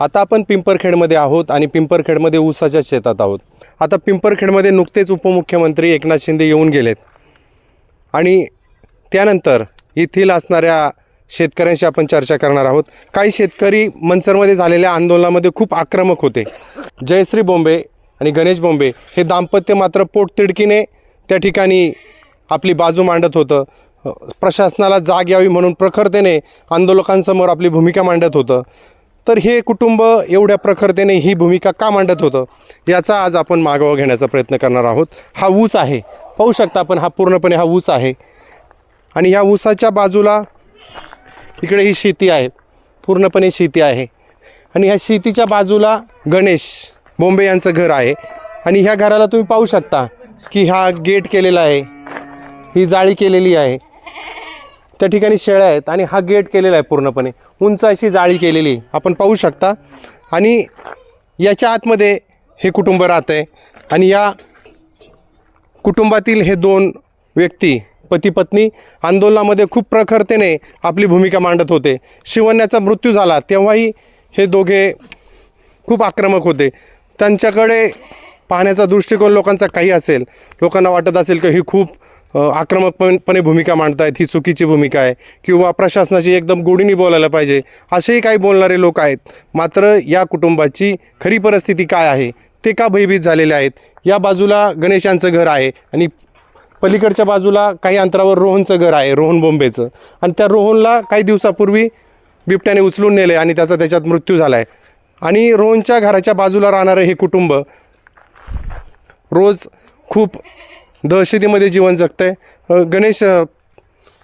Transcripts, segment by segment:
आता आपण पिंपरखेडमध्ये आहोत आणि पिंपरखेडमध्ये ऊसाच्या शेतात आहोत. आता पिंपरखेडमध्ये नुकतेच उपमुख्यमंत्री एकनाथ शिंदे येऊन गेलेत. आणि त्यानंतर येथील असणाऱ्या शेतकऱ्यांशी आपण चर्चा करणार आहोत. काही शेतकरी मनसरमध्ये झालेल्या आंदोलनामध्ये खूप आक्रमक होते. जयश्री बोंबे आणि गणेश बोंबे हे दाम्पत्य मात्र पोटतिडकीने त्या ठिकाणी आपली बाजू मांडत होतं. प्रशासनाला जाग यावी म्हणून प्रखरतेने आंदोलकांसमोर आपली भूमिका मांडत होतं. तर हे कुटुंब एवढ्या प्रखरतेने ही भूमिका का मांडत होतं याचा आज आपण मागोवा घेण्याचा प्रयत्न करणार आहोत. हा ऊस आहे. पाहू शकता आपण हा पूर्णपणे हा ऊस आहे. आणि ह्या ऊसाच्या बाजूला इकडे ही शेती आहे. पूर्णपणे शेती आहे. आणि ह्या शेतीच्या बाजूला गणेश बोंबे यांचं घर आहे. आणि ह्या घराला तुम्ही पाहू शकता की हा गेट केलेला आहे. ही जाळी केलेली आहे. त्या ठिकाणी शेळ्या आहेत आणि हा गेट केलेला आहे पूर्णपणे. उंच अशी जाळी केलेली आपण पाहू शकता. आणि याच्या आतमध्ये हे कुटुंब राहतं आहे. आणि या कुटुंबातील हे दोन व्यक्ती पती पत्नी आंदोलनामध्ये खूप प्रखरतेने आपली भूमिका मांडत होते. शिवण्याचा मृत्यू झाला तेव्हाही हे दोघे खूप आक्रमक होते. त्यांच्याकडे पाहण्याचा दृष्टिकोन लोकांचा काही असेल लोकांना वाटत असेल की ही खूप आक्रमकपणे भूमिका मांडतायत ही चुकीची भूमिका आहे किंवा प्रशासनाची एकदम गोडीने बोलायला पाहिजे असेही काही बोलणारे लोक आहेत. मात्र या कुटुंबाची खरी परिस्थिती काय आहे ते का भयभीत झालेले आहेत? या बाजूला गणेशांचं घर आहे आणि पलीकडच्या बाजूला काही अंतरावर रोहनचं घर आहे रोहन बोंबेचं. आणि त्या रोहनला काही दिवसापूर्वी बिबट्याने उचलून नेले आणि त्याचा त्याच्यात मृत्यू झाला आहे आणि रोहनच्या घराच्या बाजूला राहणारं हे कुटुंब रोज खूप दहशतीमध्ये जीवन जगतं आहे गणेश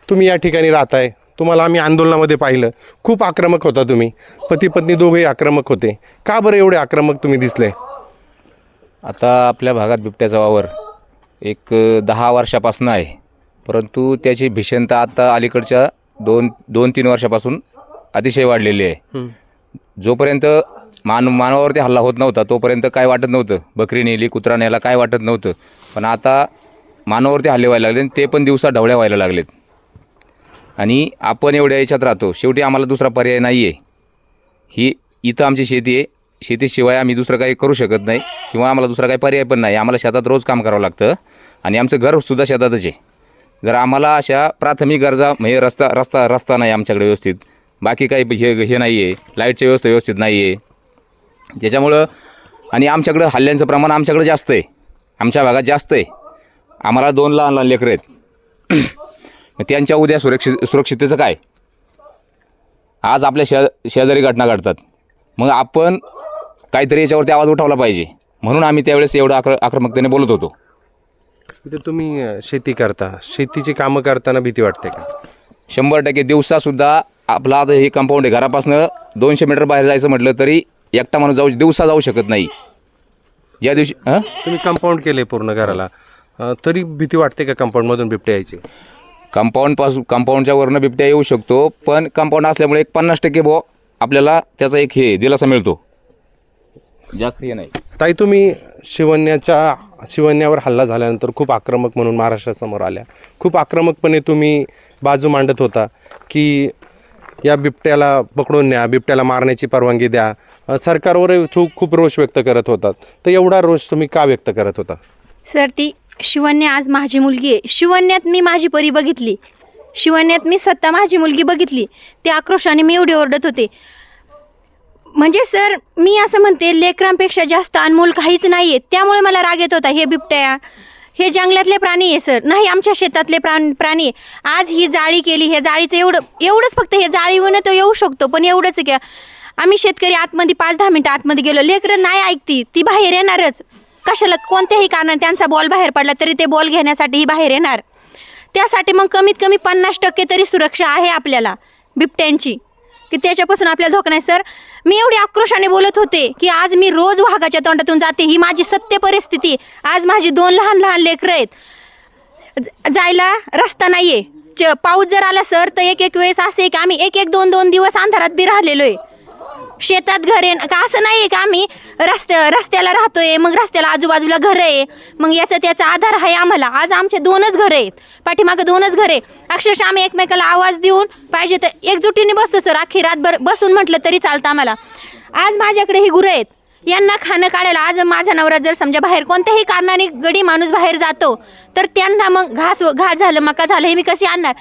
तुम्ही या ठिकाणी राहताय. तुम्हाला आम्ही आंदोलनामध्ये पाहिलं. खूप आक्रमक होता तुम्ही. पती पत्नी दोघेही आक्रमक होते. का बरं एवढे आक्रमक तुम्ही दिसले? आता आपल्या भागात बिबट्याचा वावर एक दहा वर्षापासून आहे. परंतु त्याची भीषणता आता अलीकडच्या दोन दोन तीन वर्षापासून अतिशय वाढलेली आहे. जोपर्यंत मान मानवावरती हल्ला होत नव्हता तोपर्यंत काय वाटत नव्हतं? बकरी नेली कुत्रा नेला काय वाटत नव्हतं? पण आता मानवावरती हल्ले व्हायला लागले आणि ते पण दिवसा ढवळ्या व्हायला लागलेत. आणि आपण एवढ्या याच्यात राहतो. शेवटी आम्हाला दुसरा पर्याय नाही आहे ही इथं आमची शेती आहे. शेतीशिवाय आम्ही दुसरं काही करू शकत नाही किंवा आम्हाला दुसरा काही पर्याय पण नाही. आम्हाला शेतात रोज काम करावं लागतं आणि आमचं घरसुद्धा शेतातच आहे. जर आम्हाला अशा प्राथमिक गरजा म्हणजे रस्ता रस्ता रस्ता नाही आमच्याकडे व्यवस्थित. बाकी काही हे हे नाही आहे लाईटची व्यवस्था व्यवस्थित नाही आहे त्याच्यामुळं आणि आमच्याकडं हल्ल्यांचं प्रमाण आमच्याकडे जास्त आहे. आमच्या भागात जास्त आहे. आम्हाला दोन लहान लहान लेकरं आहेत. मग त्यांच्या उद्या सुरक्षित सुरक्षिततेचं काय? आज आपल्या शे शेजारी घटना घडतात. मग आपण काहीतरी याच्यावरती आवाज उठवला पाहिजे. म्हणून आम्ही त्यावेळेस एवढं आक्र आक्रमकतेने बोलत होतो. इथे तुम्ही शेती करता. शेतीची कामं करताना भीती वाटते का? शंभर टक्के दिवसासुद्धा आपला आता हे कंपाऊंड आहे. घरापासनं दोनशे मीटर बाहेर जायचं म्हटलं तरी एकटा माणूस जाऊ दिवसा जाऊ शकत नाही. ज्या दिवशी हां? तुम्ही कंपाऊंड केले पूर्ण घराला. अ, तरी भीती वाटते का कंपाऊंडमधून बिबटे यायची? कंपाऊंडपासून कंपाऊंडच्या वरनं बिबट्या येऊ शकतो पण कंपाऊंड असल्यामुळे एक पन्नास टक्के बो आपल्याला त्याचा एक हे दिलासा मिळतो. जास्त हे नाही. ताई तुम्ही शिवण्याच्या शिवण्यावर हल्ला झाल्यानंतर खूप आक्रमक म्हणून महाराष्ट्रासमोर आल्या. खूप आक्रमकपणे तुम्ही बाजू मांडत होता की या बिबट्याला पकडून न्या बिबट्याला मारण्याची परवानगी द्या. सरकारवर खूप रोष व्यक्त करत होतात. तर एवढा रोष तुम्ही का व्यक्त करत होता? सर ती शिवन्या आज माझी मुलगी आहे. शिवण्यात मी माझी परी बघितली. शिवण्यात मी स्वतः माझी मुलगी बघितली. त्या आक्रोशाने मी एवढी ओरडत होते. म्हणजे सर मी असं म्हणते लेकरांपेक्षा जास्त अनमोल काहीच नाही आहे त्यामुळे मला राग येत होता हे बिबट्या. हे जंगलातले प्राणी आहे सर नाही आमच्या शेतातले प्राण प्राणी आहे. आज ही जाळी केली हे जाळीचं एवढं एवढंच फक्त हे जाळीवरनं तो येऊ शकतो पण एवढंच घ्या आम्ही शेतकरी आतमध्ये पाच दहा मिनटं आतमध्ये गेलो लेकरं नाही ऐकती ती बाहेर येणारच. कशाला कोणत्याही कारणाने त्यांचा बॉल बाहेर पडला तरी ते बॉल घेण्यासाठी ही बाहेर येणार. त्यासाठी मग कमीत कमी पन्नास टक्के तरी सुरक्षा आहे आपल्याला बिबट्यांची. की त्याच्यापासून आपल्याला धोका नाही. सर मी एवढी आक्रोशाने बोलत होते की आज मी रोज वाघाच्या तोंडातून जाते. ही माझी सत्य परिस्थिती. आज माझी दोन लहान लहान लेकरं आहेत. ज- जायला रस्ता नाही च पाऊस जर आला सर तर एक एक वेळेस असे की आम्ही एक एक दोन दोन दिवस अंधारात बी राहिलेलो आहे शेतात घर आहे. का असं नाही आहे का आम्ही? रस्त्या रस्त्याला राहतोय मग रस्त्याला आजूबाजूला घर आहे. मग याचा त्याचा आधार आहे आम्हाला. आज आमचे दोनच घरं आहेत. पाठीमागं दोनच घरं आहे. अक्षरशः आम्ही एकमेकाला आवाज देऊन पाहिजे तर एकजुटीने बसतो सर. अख्खी रातभर बसून म्हटलं तरी चालतं आम्हाला. आज माझ्याकडे ही गुरं आहेत. यांना खाणं काढायला आज माझा नवरा जर समजा बाहेर कोणत्याही कारणाने गडी माणूस बाहेर जातो तर त्यांना मग घास घास झालं मका झालं हे मी कशी आणणार?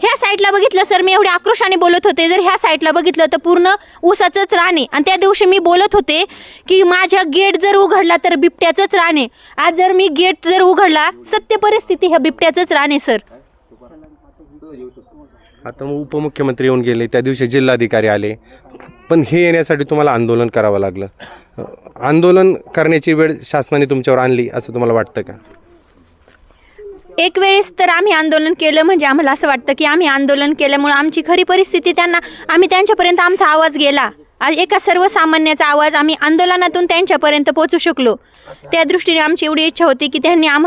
ह्या साईडला बघितलं सर मी एवढ्या आक्रोशाने बोलत होते. जर ह्या साईडला बघितलं तर पूर्ण ऊसाचंच राणे आणि त्या दिवशी मी बोलत होते की माझ्या गेट जर उघडला तर बिबट्याचंच राणे आज जर मी गेट जर उघडला सत्य परिस्थिती ह्या बिबट्याचंच राणे सर. आता मग उपमुख्यमंत्री येऊन गेले त्या दिवशी जिल्हाधिकारी आले. पण हे येण्यासाठी तुम्हाला आंदोलन करावं लागलं. आंदोलन करण्याची वेळ शासनाने तुमच्यावर आणली असं तुम्हाला वाटतं का? एक वेळेस तर आम्ही आंदोलन केलं म्हणजे आम्हाला असं वाटतं की आम्ही आंदोलन केल्यामुळं आमची खरी परिस्थिती त्यांना आम्ही त्यांच्यापर्यंत आमचा आवाज गेला. आज एका सर्वसामान्याचा आवाज आम्ही आंदोलनातून त्यांच्यापर्यंत पोहोचू शकलो. त्या दृष्टीने आमची एवढी इच्छा होती की त्यांनी आम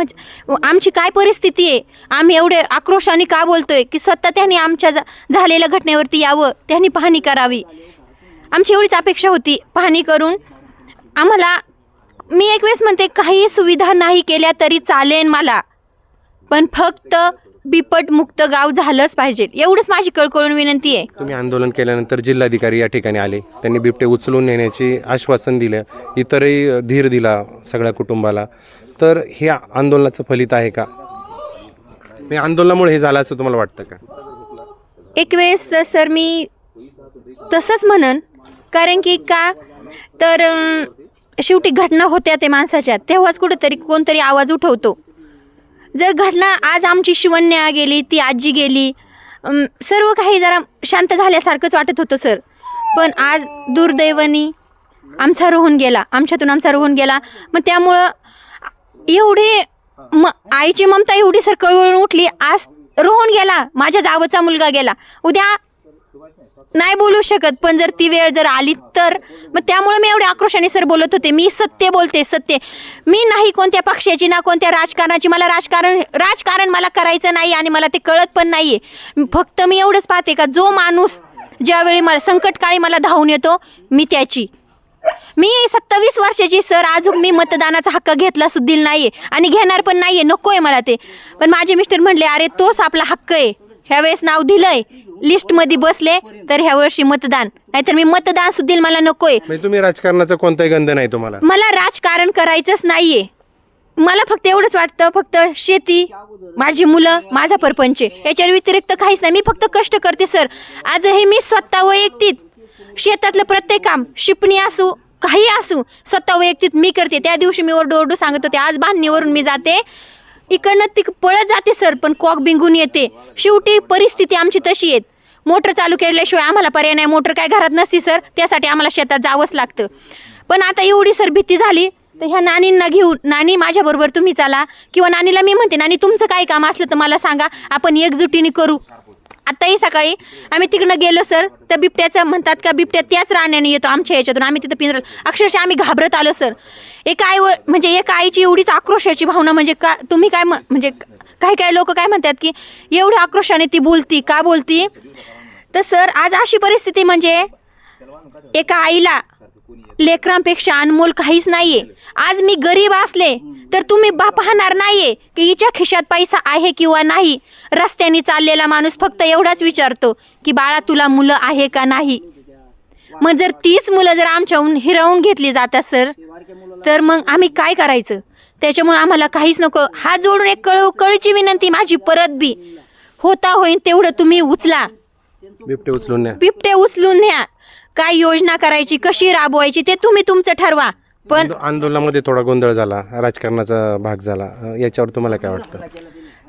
आमची काय परिस्थिती आहे? आम्ही एवढे आक्रोशाने का बोलतोय की स्वतः त्यांनी आमच्या झा- झालेल्या घटनेवरती यावं? त्यांनी पाहणी करावी. आमची एवढीच अपेक्षा होती. पाहणी करून आम्हाला मी एक वेळेस म्हणते काही सुविधा नाही केल्या तरी चालेल मला. पण फक्त बिपट मुक्त गाव झालंच पाहिजे. एवढंच माझी कळकळून विनंती आहे. तुम्ही आंदोलन केल्यानंतर जिल्हाधिकारी या ठिकाणी आले. त्यांनी बिबटे उचलून नेण्याचे आश्वासन दिलं. इतरही धीर दिला सगळ्या कुटुंबाला. तर हे आंदोलनाचं फलित आहे का? मी आंदोलनामुळे हे झालं असं तुम्हाला वाटतं का? एक वेळेस सर मी तसंच म्हणन. कारण की का? तर अं, शेवटी घटना होत्या ते माणसाच्या. तेव्हाच कुठेतरी कोणतरी आवाज उठवतो. जर घटना आज आमची शिवन्या गेली ती आजी गेली सर्व काही जरा शांत झाल्यासारखंच वाटत होतं सर. पण आज दुर्दैवानी आमचा रोहन गेला आमच्यातून आमचा रोहन गेला. मग त्यामुळं एवढे म आईची ममता एवढी सर कळवळून उठली. आज रोहन गेला माझ्या जावचा मुलगा गेला. उद्या नाही बोलू शकत पण जर ती वेळ जर आली तर. मग त्यामुळे मी एवढे आक्रोशाने सर बोलत होते. मी सत्य बोलते सत्य. मी नाही कोणत्या पक्षाची ना कोणत्या राजकारणाची. मला राजकारण राजकारण मला करायचं नाही आणि मला ते कळत पण नाही फक्त मी एवढंच पाहते का जो माणूस ज्यावेळी मला संकटकाळी मला धावून येतो मी त्याची. मी सत्तावीस वर्षाची सर अजून मी मतदानाचा हक्क घेतला सुद्धा नाही आणि घेणार पण नाही आहे नको आहे मला ते. पण माझे मिस्टर म्हणले अरे तोच आपला हक्क आहे. ह्यावेळेस नाव दिलंय. लिस्टमध्ये बसले तर ह्या वर्षी मतदान. नाहीतर मी मतदान सुद्धा मला नकोय. म्हणजे तुम्ही राजकारणाचा कोणताही गंध नाही तुम्हाला? मला राजकारण करायचंच नाहीये. मला फक्त एवढंच वाटतं फक्त शेती माझी मुलं माझा परपंच. याच्या व्यतिरिक्त काहीच नाही. मी फक्त कष्ट करते सर. आजही मी स्वतः वैयक्तिक शेतातलं प्रत्येक काम शिपणी असू काही असू स्वतः वैयक्तिक मी करते. त्या दिवशी मी ओरडू ओरडू सांगत होते आज बांधणीवरून मी जाते. इकडनं ती पळत जाते सर पण कॉक बिंगून येते. शेवटी परिस्थिती आमची तशी येत मोटर चालू केल्याशिवाय आम्हाला पर्याय नाही. मोटर काय घरात नसती सर. त्यासाठी आम्हाला शेतात जावंच लागतं. पण आता एवढी सर भीती झाली तर ह्या नानींना घेऊन नानी माझ्याबरोबर तुम्ही चाला. किंवा नानीला मी म्हणते नानी तुमचं काय काम असलं तर मला सांगा. आपण एकजुटीने करू. आताही सकाळी आम्ही तिकडनं गेलो सर. त्या बिबट्याचं म्हणतात का बिबट्या त्याच राहण्याने येतो आमच्या याच्यातून. आम्ही तिथं पिंजरा अक्षरशः आम्ही घाबरत आलो सर. एका आई म्हणजे एका आईची एवढीच आक्रोशाची भावना म्हणजे का तुम्ही काय म- म्हणजे काही काही लोक काय म्हणतात की एवढ्या आक्रोशाने ती बोलती का बोलती? तर सर आज अशी परिस्थिती म्हणजे एका आईला लेकरांपेक्षा अनमोल काहीच नाहीये. आज मी गरीब असले तर तुम्ही बा पाहणार नाहीये. की हिच्या खिशात पैसा आहे किंवा नाही? रस्त्याने चाललेला माणूस फक्त एवढाच विचारतो की बाळा तुला मुलं आहे का नाही? मग जर तीच मुलं जर आमच्याहून हिरावून घेतली जातात सर तर मग आम्ही काय करायचं? त्याच्यामुळे आम्हाला काहीच नको. हात जोडून एक कळ कळची विनंती माझी परत बी. होता होईन तेवढं तुम्ही उचला. बिबटे उचलून बिबटे उचलून न्या. काय योजना करायची कशी राबवायची ते तुम्ही तुमचं ठरवा. पण आंदो- आंदोलनामध्ये थोडा गोंधळ झाला राजकारणाचा भाग झाला. याच्यावर तुम्हाला काय वाटतं?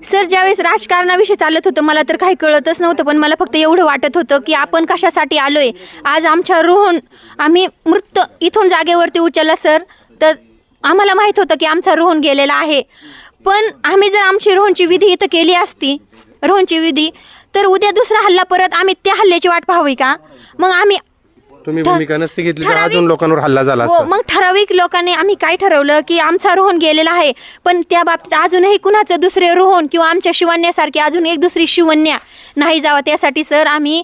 सर ज्यावेळेस राजकारणाविषयी चालत होतं मला तर काही कळतच नव्हतं पण मला फक्त एवढं वाटत होतं की आपण कशासाठी आलोय. आज आमच्या रोहन आम्ही मृत इथून जागेवरती उचलला सर. तर आम्हाला माहीत होतं की आमचा रोहन गेलेला आहे. पण आम्ही जर आमची रोहनची विधी इथं केली असती रोहनची विधी तर उद्या दुसरा हल्ला परत आम्ही त्या हल्ल्याची वाट पाहावी का? मग आम्ही तुम्ही भूमिका नसती घेतली तर ठराविक- अजून लोकांवर हल्ला झाला हो असता मग ठराविक लोकांनी आम्ही काय ठरवलं की आमचा रोहन गेलेला आहे पण त्या बाबतीत अजूनही कुणाचं दुसरे रोहन किंवा आमच्या शिवण्यासारखी अजून एक दुसरी शिवण्या नाही जावं. त्यासाठी सर आम्ही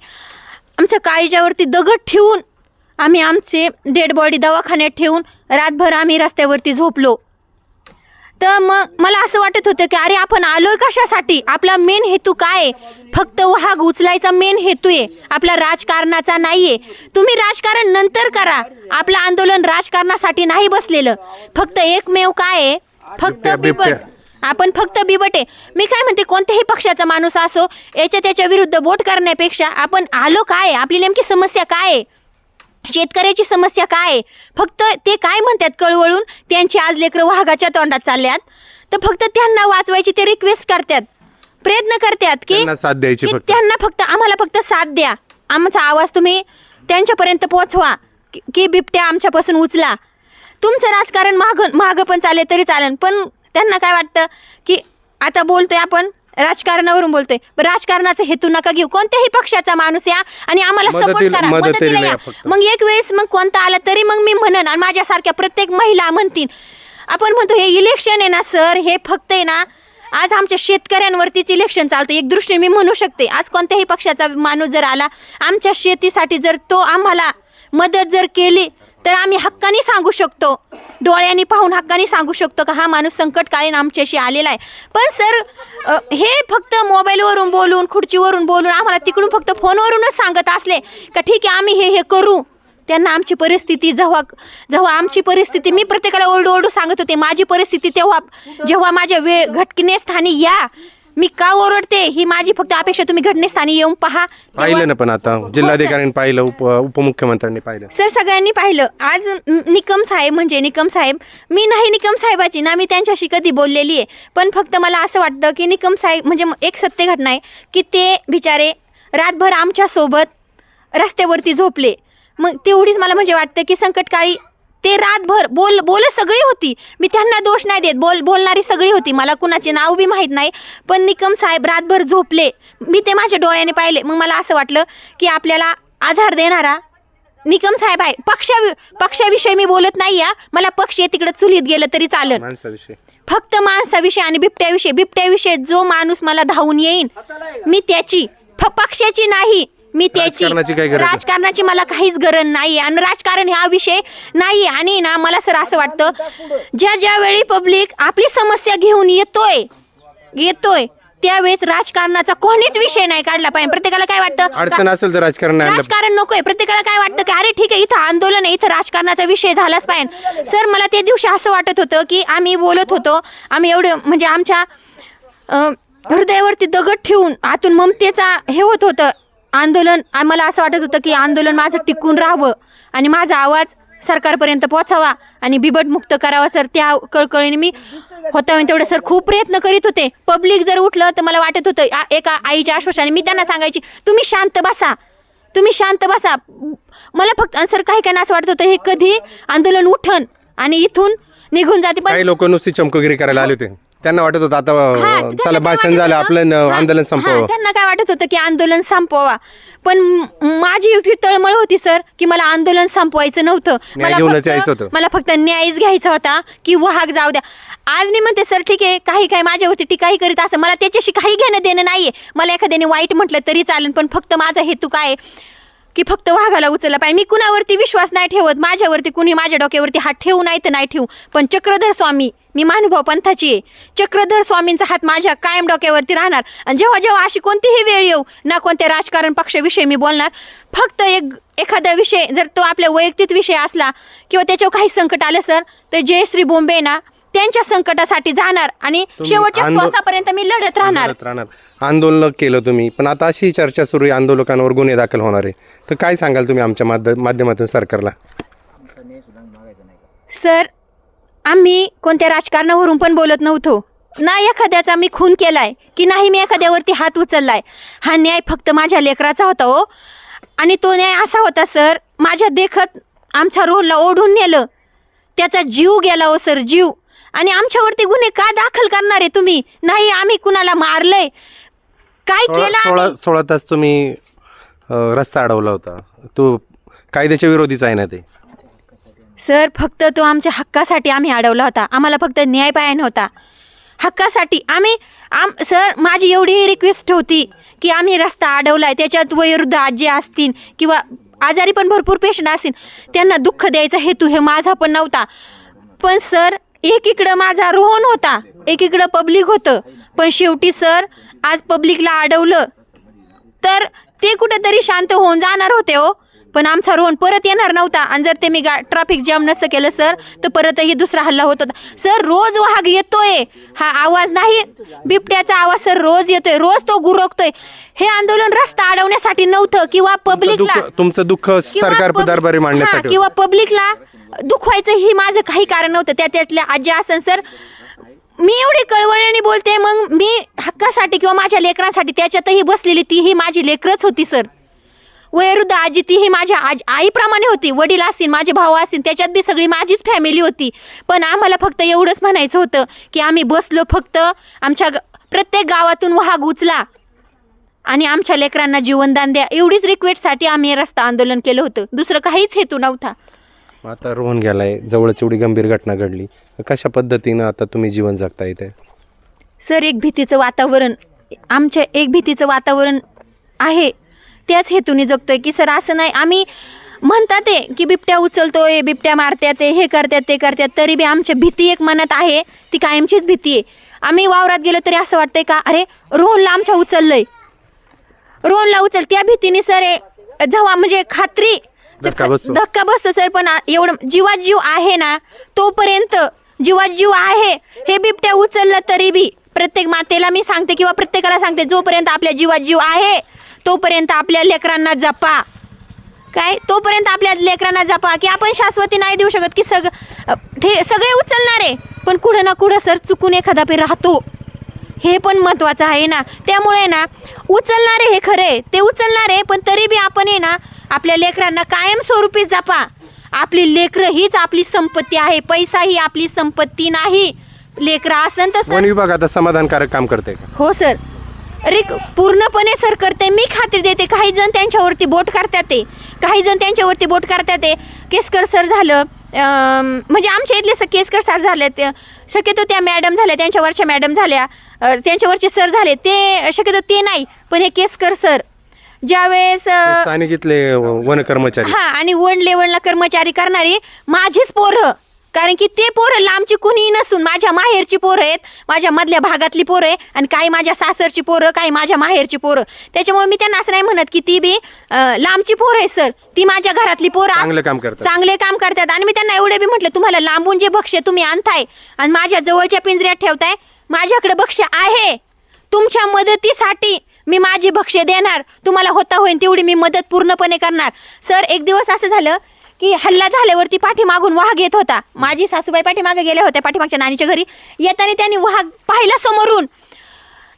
आमच्या काळजावरती दगड ठेवून आम्ही आमचे डेड बॉडी दवाखान्यात ठेवून रातभर आम्ही रस्त्यावरती झोपलो. तर मग मला असं वाटत होतं की अरे आपण आलोय कशासाठी? आपला मेन हेतू काय आहे? फक्त वाघ उचलायचा मेन हेतू आहे. आपला राजकारणाचा नाहीये. तुम्ही राजकारण नंतर करा. आपलं आंदोलन राजकारणासाठी नाही बसलेलं. फक्त एकमेव काय आहे? फक्त बिबट्या- बिबट. बिबट्या. आपण फक्त बिबटे. मी काय म्हणते कोणत्याही पक्षाचा माणूस असो याच्या त्याच्या विरुद्ध बोट करण्यापेक्षा आपण आलो काय? आपली नेमकी समस्या काय आहे? शेतकऱ्याची समस्या काय आहे? फक्त ते काय म्हणतात कळवळून? त्यांची आज लेकरं वाघाच्या तोंडात चालल्यात. तर फक्त त्यांना वाचवायची ते रिक्वेस्ट करतात. प्रयत्न करतात की त्यांना साथ द्यायची की फक्त. त्यांना फक्त आम्हाला फक्त साथ द्या. आमचा आवाज तुम्ही त्यांच्यापर्यंत पोचवा की- की बिबट्या आमच्यापासून उचला. तुमचं राजकारण माग मागं पण चालेल तरी चालेल. पण त्यांना काय वाटतं? की आता बोलतोय आपण. राजकारणावरून बोलतोय. पण राजकारणाचा हेतू नका घेऊ. कोणत्याही पक्षाचा माणूस या आणि आम्हाला सपोर्ट मदतीला- करा. मदतीला मदतीला या या. फक्त. मग एक वेळेस मग कोणता आला तरी मग मी म्हणन आणि माझ्यासारख्या प्रत्येक महिला म्हणतील. आपण म्हणतो हे इलेक्शन आहे ना सर हे फक्त आहे ना आज आमच्या शेतकऱ्यांवरतीच इलेक्शन चालतं एक दृष्टीने मी म्हणू शकते. आज कोणत्याही पक्षाचा माणूस जर आला आमच्या शेतीसाठी जर तो आम्हाला मदत जर केली तर आम्ही हक्काने सांगू शकतो. डोळ्यांनी पाहून हक्काने सांगू शकतो का हा माणूस संकटकालीन आमच्याशी आलेला आहे. पण सर हे फक्त मोबाईलवरून बोलून खुर्चीवरून बोलून आम्हाला तिकडून फक्त फोनवरूनच सांगत असले का ठीक आहे आम्ही हे हे करू. त्यांना आमची परिस्थिती जेव्हा जेव्हा आमची परिस्थिती मी प्रत्येकाला ओरडू ओरडू सांगत होते माझी परिस्थिती तेव्हा जेव्हा माझ्या वेळ घटनेस्थानी या. मी का ओरडते? ही माझी फक्त अपेक्षा तुम्ही घटनेस्थानी येऊन पहा. पाहिलं ना पण आता. जिल्हाधिकाऱ्यांनी पाहिलं उप उपमुख्यमंत्र्यांनी पाहिलं. सर सगळ्यांनी पाहिलं. आज न- निकम साहेब म्हणजे निकम साहेब. मी नाही निकम साहेबाची ना मी त्यांच्याशी कधी बोललेली आहे. पण फक्त मला असं वाटतं की निकम साहेब म्हणजे एक सत्य घटना आहे की ते बिचारे रातभर आमच्यासोबत रस्त्यावरती झोपले. मग तेवढीच मला म्हणजे वाटतं की संकटकाळी ते रातभर बोल बोल सगळी होती. मी त्यांना दोष नाही देत. बोल बोलणारी सगळी होती. मला कुणाचे नाव बी माहीत नाही. पण निकम साहेब रातभर झोपले. मी ते माझ्या डोळ्याने पाहिले. मग मला असं वाटलं की आपल्याला आधार देणारा निकम साहेब आहे. पक्षा पक्षाविषयी मी बोलत नाही या. मला पक्ष तिकडे चुलीत गेलं तरी चालेल. माणसाविषयी. फक्त माणसाविषयी आणि बिबट्याविषयी. बिबट्याविषयी जो माणूस मला धावून येईन मी त्याची फ- पक्षाची नाही. मी त्याची राजकारणाची काय गरज आहे? राजकारणाची मला काहीच गरज नाही आणि राजकारण हा विषय नाही आणि ना मला सर असं वाटतं ज्या ज्या वेळी पब्लिक आपली समस्या घेऊन येतोय येतोय त्यावेळेस राजकारणाचा कोणीच विषय नाही काढला पाहिजे. प्रत्येकाला काय वाटतं? अडचण असेल तर राजकारण नाही आणलं राजकारण नकोय. प्रत्येकाला काय वाटतं की अरे ठीक आहे इथं आंदोलन आहे इथं राजकारणाचा विषय झालाच पाहिजे. सर मला त्या दिवशी असं वाटत होतं की आम्ही बोलत होतो आम्ही एवढं म्हणजे आमच्या अं, हृदयावरती दगड ठेवून आतून ममतेचा हे होत होतं. आंदोलन मला असं वाटत होतं की आंदोलन माझं टिकून राहावं आणि माझा आवाज सरकारपर्यंत पोचावा आणि बिबट मुक्त करावा. सर त्या कळकळीने मी होता तेवढं. सर खूप प्रयत्न करीत होते. पब्लिक जर उठलं तर मला वाटत होतं एका आईच्या आश्वासाने मी त्यांना सांगायची तुम्ही शांत बसा. तुम्ही शांत बसा. मला फक्त सर काही काही असं वाटत होतं हे कधी आंदोलन उठन आणि इथून निघून जाते. पण लोक नुसती चमकोगिरी करायला आले होते. त्यांना वाटत होतं आता हा, त्यांना चला काय भाषण वाटत झालं होतं? आपलं न- हा, आंदोलन हा, संपवा त्यांना काय वाटत होतं की आंदोलन संपवा पण म- माझी एवढी तळमळ होती सर की मला आंदोलन संपवायचं नव्हतं न्याय मला घेऊनच फक्त- यायचं होतं. मला फक्त न्यायच घ्यायचा होता की वाहक जाऊ द्या आज मी म्हणते सर ठीक आहे काही काही माझ्यावरती टीकाही करीत असं मला त्याच्याशी काही घेणं देणं नाहीये मला एखाद्याने वाईट म्हटलं तरी चालेल पण फक्त माझा हेतू काय आहे? की फक्त वाघाला उचलला पाहिजे. मी कुणावरती विश्वास नाही ठेवत माझ्यावरती कुणी माझ्या डोक्यावरती हात ठेवू नाही तर नाही ठेवू. पण चक्रधर स्वामी मी महानुभाव पंथाची आहे. चक्रधर स्वामींचा हात माझ्या कायम डोक्यावरती राहणार. आणि जेव्हा जेव्हा अशी कोणतीही वेळ येऊ ना कोणत्या राजकारण पक्षाविषयी मी बोलणार फक्त एक एखादा विषय जर तो आपल्या वैयक्तिक विषय असला किंवा त्याच्यावर काही संकट आलं सर तर जयश्री बोंबे ना त्यांच्या संकटासाठी जाणार आणि तुम्ही शेवटच्या आंदो- श्वासापर्यंत मी लढत राहणार. राहणार. आंदोलन केलं तुम्ही. पण आता अशी चर्चा सुरू आहे आंदोलकांवर गुन्हे दाखल होणार आहे. तर काय सांगाल तुम्ही आमच्या माध्य- माध्यमातून सरकारला? सर आम्ही कोणत्या राजकारणावरून पण बोलत नव्हतो. ना एखाद्याचा मी खून केलाय की नाही मी एखाद्यावरती हात उचललाय. हा न्याय फक्त माझ्या लेकराचा होता हो. आणि तो न्याय असा होता सर माझ्या देखत आमच्या रोहनला ओढून नेलं. त्याचा जीव गेला हो सर जीव. आणि आमच्यावरती गुन्हे का दाखल करणार आहे तुम्ही? नाही आम्ही कुणाला मारलंय? काय सोळा केलं सोळा आम्ही? सोळा तास तुम्ही अं, रस्ता अडवला होता. तो कायद्याच्या विरोधीच आहे ना ते? सर फक्त तो आमच्या हक्कासाठी आम्ही अडवला होता. आम्हाला फक्त न्याय पायान होता. हक्कासाठी आम्ही आम सर माझी एवढी रिक्वेस्ट होती की आम्ही रस्ता अडवलाय. त्याच्यात वयोवृद्ध आजी असतील किंवा आजारी पण भरपूर पेशंट असतील त्यांना दुःख द्यायचा हेतू हे माझा पण नव्हता. पण सर एकीकडं माझा रोहन होता एकीकडं पब्लिक होतं. पण शेवटी सर आज पब्लिकला अडवलं तर ते कुठंतरी शांत होऊन जाणार होते हो. पण आमचा रोहन परत येणार नव्हता. आणि जर ते मी गा ट्रॅफिक जाम नसतं केलं सर तर परतही दुसरा हल्ला होत होता. सर रोज वाघ येतोय. हा आवाज नाही. बिबट्याचा आवाज सर रोज येतोय. रोज तो गुरकतोय हे आंदोलन रस्ता अडवण्यासाठी नव्हतं किंवा पब्लिकला तुमचं दुःख सरकार पब- दरबारी हा, मांडण्यासाठी किंवा पब्लिकला दुखवायचं ही माझं काही कारण नव्हतं. त्या त्यातल्या आजी असन सर मी एवढी कळवळ्याने बोलते मग मी हक्कासाठी किंवा माझ्या लेकरांसाठी त्याच्यातही बसलेली ती ही माझी लेकरच होती सर वयोवृद्ध आजी ती ही माझ्या आज आईप्रमाणे होती. वडील असतील माझे भाऊ असतील त्याच्यात बी सगळी माझीच फॅमिली होती. पण आम्हाला फक्त एवढंच म्हणायचं होतं की आम्ही बसलो फक्त आमच्या प्रत्येक गावातून वाघ उचला. आणि आमच्या लेकरांना जीवनदान द्या. एवढीच रिक्वेस्टसाठी आम्ही रस्ता आंदोलन केलं होतं. दुसरं काहीच हेतू नव्हता. आता रोहन गेलाय. जवळच एवढी गंभीर घटना घडली. कशा पद्धतीनं आता तुम्ही जीवन जगता इथे? सर एक भीतीचं वातावरण आमच्या एक भीतीचं वातावरण आहे. त्याच हेतूने जगतोय की सर असं नाही. आम्ही म्हणतात ते की बिबट्या उचलतोय बिबट्या मारत्यात हे करतात ते करतात. तरी बी आमच्या भीती एक मनात आहे. ती कायमचीच भीती आहे. आम्ही वावरात गेलो तरी असं वाटतंय का अरे रोहनला आमच्या उचललंय. रोहनला उचल त्या भीतीने सर जेव्हा म्हणजे खात्री. धक्का बसतो. धक्का बसतो सर पण एवढं जीवात जीव आहे ना तोपर्यंत जीवात जीव आहे. हे बिबट्या उचललं तरी बी प्रत्येक मातेला मी सांगते किंवा प्रत्येकाला सांगते जोपर्यंत आपल्या जीवात जीव आहे तोपर्यंत आपल्या लेकरांना जपा. काय? तोपर्यंत आपल्या लेकरांना जपा की आपण शाश्वती नाही देऊ शकत की सग ते सगळे उचलणार. आहे पण कुठं ना कुठं सर चुकून एखादा पे राहतो. हे पण महत्त्वाचं आहे ना. त्यामुळे ना उचलणारे हे खरे ते उचलणारे पण तरी बी आपण आहे ना आपल्या लेकरांना कायमस्वरूपी जपा. आपली लेकरं हीच आपली संपत्ती आहे. पैसा ही आपली संपत्ती नाही. लेकरं असन तर सर वन विभाग आता समाधानकारक काम करते का? हो सर. अरे क- पूर्णपणे सर करते. मी खात्री देते. काही जण त्यांच्यावरती बोट करतात ते. काही जण त्यांच्यावरती बोट करतात ते. केसकर सर झालं. म्हणजे आमच्या इथले स- केसकर सर झाले ते शक्यतो त्या मॅडम झाल्या. त्यांच्यावरच्या मॅडम झाल्या. त्यांच्यावरचे सर झाले. ते शक्यतो ते नाही पण हे केसकर सर. ज्यावेळेस वन कर्मचारी. हा आणि वन लेवलला कर्मचारी करणारी माझीच पोरं. कारण की ते पोरं लांबची कुणीही नसून माझ्या माहेरची पोरं आहेत. माझ्या मधल्या भागातली पोरं आहे आणि काही माझ्या सासरची पोरं काही माझ्या माहेरची पोरं. त्याच्यामुळे मी त्यांना असं नाही म्हणत की ती बी अं, लांबची पोरं आहे सर. ती माझ्या घरातली पोरं चांगलं काम करतात. चांगले काम करतात. आणि मी त्यांना एवढे बी म्हटलं तुम्हाला लांबून जे भक्ष्य तुम्ही आणताय. आणि माझ्या जवळच्या पिंजऱ्यात ठेवताय. माझ्याकडे भक्ष्य आहे. तुमच्या मदतीसाठी मी माझी भक्ष्य देणार. तुम्हाला होता होईन तेवढी मी मदत पूर्णपणे करणार. सर एक दिवस असं झालं की हल्ला झाल्यावरती पाठीमागून वाघ येत होता. माझी सासूबाई पाठीमागे गेल्या होत्या पाठीमागच्या नानीच्या घरी. येताना त्यांनी वाघ पाहिला समोरून.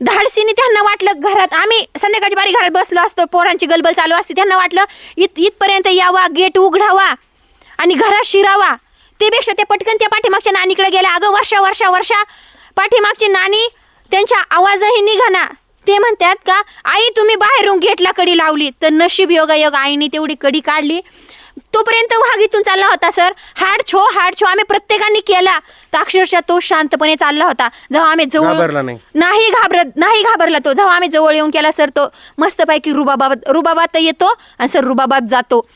धाडसीने त्यांना वाटलं घरात आम्ही संध्याकाळची बारी घरात बसलो असतो पोरांची गलबल चालू असते त्यांना वाटलं इत इथपर्यंत यावा गेट उघडावा आणि घरात शिरावा. तेपेक्षा ते पटकन त्या पाठीमागच्या नानीकडे गेल्या. अगं वर्षा वर्षा वर्षा पाठीमागची नानी त्यांच्या आवाजही निघाना. ते म्हणतात का आई तुम्ही बाहेरून गेटला कडी लावली. तर नशीब योगायोग आईने तेवढी कडी काढली. तोपर्यंत वाघ इथून चालला होता सर. हाड छो हाड छो. आम्ही प्रत्येकाने केला. तर अक्षरशः तो शांतपणे चालला होता. जेव्हा आम्ही जवळ घाबरला नाही. नाही घाबरत नाही घाबरला तो. जेव्हा आम्ही जवळ येऊन केला सर तो मस्तपैकी रुबाबात रुबाबात येतो आणि सर रुबाबात जातो.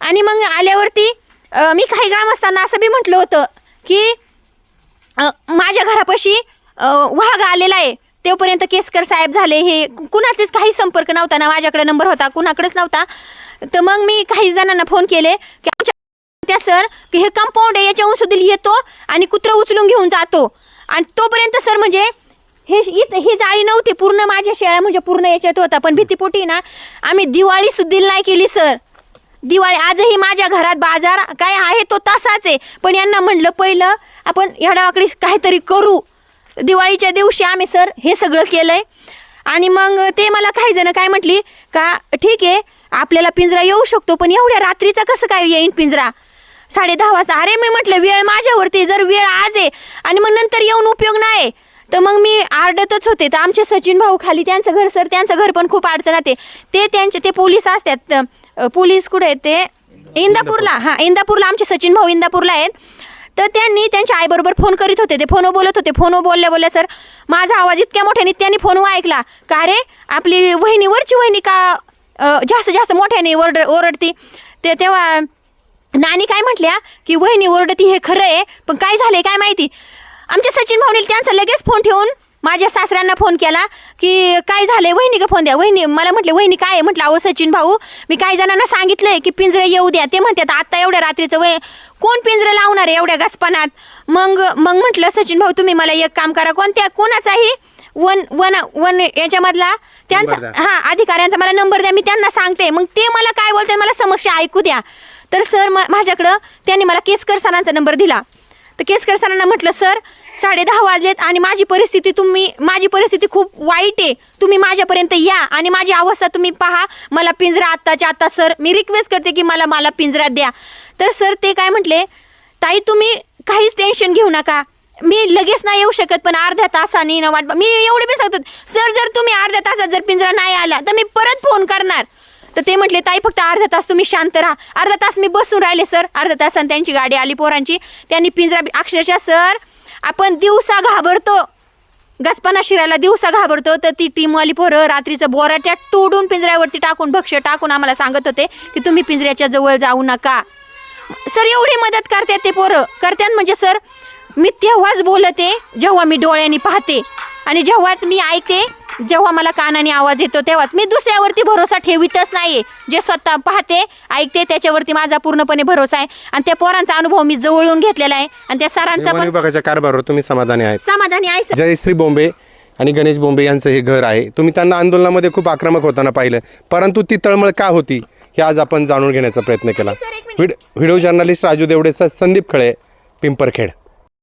आणि मग आल्यावरती अं, मी काही ग्रामस्थांना असं बी म्हटलं होतं की अ, माझ्या घरापाशी अ, वाघ आलेला आहे. तेवपर्यंत केसकर साहेब झाले हे कुणाचेच काही संपर्क नव्हता ना माझ्याकडे नंबर होता कुणाकडेच नव्हता. तर मग मी काही जणांना फोन केले की आमच्या त्या सर की हे कंपाऊंड आहे याच्याहून सुद्धा येतो आणि कुत्रं उचलून घेऊन जातो. आणि तोपर्यंत सर म्हणजे हे इत ही जाळी नव्हती पूर्ण माझ्या शेळ्या म्हणजे पूर्ण याच्यात होता पण भीतीपोटी ना आम्ही दिवाळी सुद्धा नाही केली सर. दिवाळी आजही माझ्या घरात बाजार काय आहे तो तसाच आहे. पण यांना म्हणलं पहिलं आपण येडावाकडे काहीतरी करू. दिवाळीच्या दिवशी आम्ही सर हे सगळं केलंय. आणि मग ते मला काही जण काय म्हटली का ठीक आहे आपल्याला पिंजरा येऊ शकतो पण एवढ्या रात्रीचा कसं काय येईन पिंजरा? साडे दहा वाजता. अरे मी म्हटलं वेळ माझ्यावरती जर वेळ आज आहे आणि मग नंतर येऊन उपयोग नाही तर मग मी आरडतच होते. तर आमचे सचिन भाऊ खाली त्यांचं घर सर त्यांचं घर पण खूप अडचणात आहे. ते त्यांचे ते पोलीस असतात. पोलीस कुठे आहेत ते? इंदापूरला. हां इंदापूरला. आमचे सचिन भाऊ इंदापूरला आहेत. तर त्यांनी त्यांच्या आईबरोबर फोन करीत होते. ते फोनवर बोलत होते. फोनवर बोलल्या बोलल्या सर माझा आवाज इतक्या मोठ्याने त्यांनी फोनवर ऐकला. का रे? आपली वहिनीवरची वहिनी का जास्त जास्त मोठ्याने ओरड ओरडती? ते तेव्हा नानी काय म्हटल्या? की वहिनी ओरडती हे खरं आहे पण काय झालंय काय माहिती? आमच्या सचिन भाऊनी त्यांचा लगेच फोन ठेवून माझ्या सासऱ्यांना फोन केला की काय झालंय? वहिनी का फोन द्या. वहिनी मला म्हटले वहिनी काय आहे? म्हटलं अहो सचिन भाऊ मी काही जणांना सांगितलंय की पिंजरे येऊ द्या. ते म्हणतात आता एवढ्या रात्रीचं वय कोण पिंजरे लावणार आहे एवढ्या गचपानात मग मग म्हटलं सचिन भाऊ तुम्ही मला एक काम करा. कोणत्या कोणाचाही वन वन वन याच्यामधला त्यांचा. हा अधिकाऱ्यांचा मला नंबर द्या. मी त्यांना सांगते. मग ते मला काय बोलतात मला समक्ष ऐकू द्या. तर सर म माझ्याकडं त्यांनी मला केसकर सरांचा नंबर दिला. तर केसकर सरांना म्हटलं सर साडे दहा वाजलेत आणि माझी परिस्थिती तुम्ही माझी परिस्थिती खूप वाईट आहे. तुम्ही माझ्यापर्यंत या आणि माझी अवस्था तुम्ही पहा. मला पिंजरा आत्ताच्या आत्ता सर मी रिक्वेस्ट करते की मला मला पिंजरा द्या. तर सर ते काय म्हटले ताई तुम्ही काहीच टेन्शन घेऊ नका. मी लगेच नाही येऊ शकत पण अर्ध्या तासाने न वाट मी एवढे बी सांगतात सर जर तुम्ही अर्ध्या तासात जर पिंजरा नाही आला तर मी परत फोन करणार. तर ते म्हटले ताई फक्त अर्धा तास तुम्ही शांत राहा. अर्धा तास मी बसून राहिले सर. अर्धा तासाने त्यांची गाडी आली पोरांची. त्यांनी पिंजरा अक्षरशः सर आपण दिवसा घाबरतो. गचपाना शिरायला दिवसा घाबरतो तर ती टीमवाली पोरं रात्रीचं बोराट्या तोडून पिंजऱ्यावरती टाकून भक्ष्य टाकून आम्हाला सांगत होते की तुम्ही पिंजऱ्याच्या जवळ जाऊ नका. सर एवढी मदत करतात ते पोरं. करतात म्हणजे सर मी तेव्हाच बोलते जेव्हा मी डोळ्यांनी पाहते. आणि जेव्हाच मी ऐकते जेव्हा मला कानाने आवाज येतो तेव्हाच मी दुसऱ्यावरती भरोसा ठेवितच नाहीये. जे स्वतः पाहते ऐकते त्याच्यावरती माझा पूर्णपणे भरोसा आहे. आणि त्या पोरांचा अनुभव मी जवळून घेतलेला आहे. आणि त्या सरांचा वन पण विभागाच्या कारभारावर तुम्ही समाधानी आहेत. समाधानी आहे सर. जयश्री बोंबे आणि गणेश बोंबे यांचं हे घर आहे. तुम्ही त्यांना आंदोलनामध्ये खूप आक्रमक होताना पाहिलं. परंतु ती तळमळ का होती हे आज आपण जाणून घेण्याचा प्रयत्न केला. व्हिड व्हिडिओ जर्नलिस्ट राजू देवडेचा संदीप खळे पिंपरखेड.